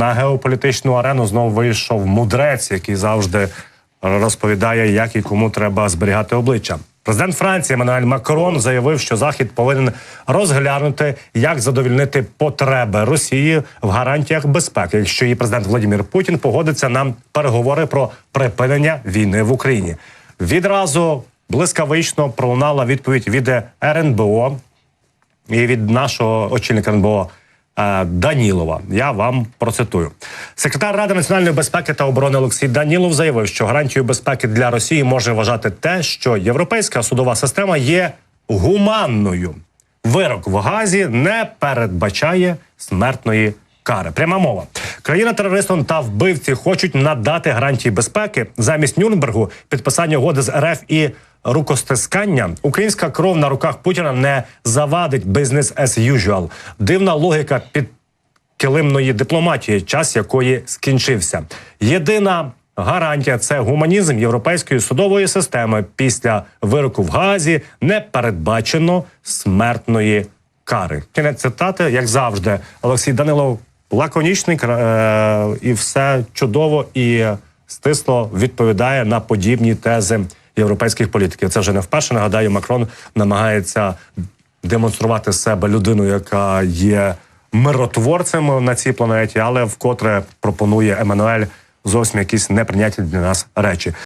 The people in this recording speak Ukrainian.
на геополітичну арену знову вийшов мудрець, який завжди розповідає, як і кому треба зберігати обличчя. Президент Франції Еммануель Макрон заявив, що Захід повинен розглянути, як задовільнити потреби Росії в гарантіях безпеки, якщо її президент Владимир Путін погодиться на переговори про припинення війни в Україні. Відразу блискавично пролунала відповідь від РНБО і від нашого очільника РНБО Данілова. Я вам процитую. Секретар Ради національної безпеки та оборони Олексій Данілов заявив, що гарантією безпеки для Росії може вважати те, що європейська судова система є гуманною. Вирок в Газі не передбачає смертної кари. Пряма мова. Країна терористам та вбивці хочуть надати гарантії безпеки замість Нюрнбергу підписання угоди з РФ і рукостискання. Українська кров на руках Путіна не завадить бізнес as usual. Дивна логіка під килимної дипломатії, час якої скінчився. Єдина гарантія це гуманізм європейської судової системи. Після вироку в Газі не передбачено смертної кари. Кінець цитати, як завжди, Олексій Данилов лаконічний е- і все чудово і стисло відповідає на подібні тези європейських політиків. Це вже не вперше. Нагадаю, Макрон намагається демонструвати себе людину, яка є миротворцем на цій планеті, але вкотре пропонує Еммануель зовсім якісь неприйняті для нас речі.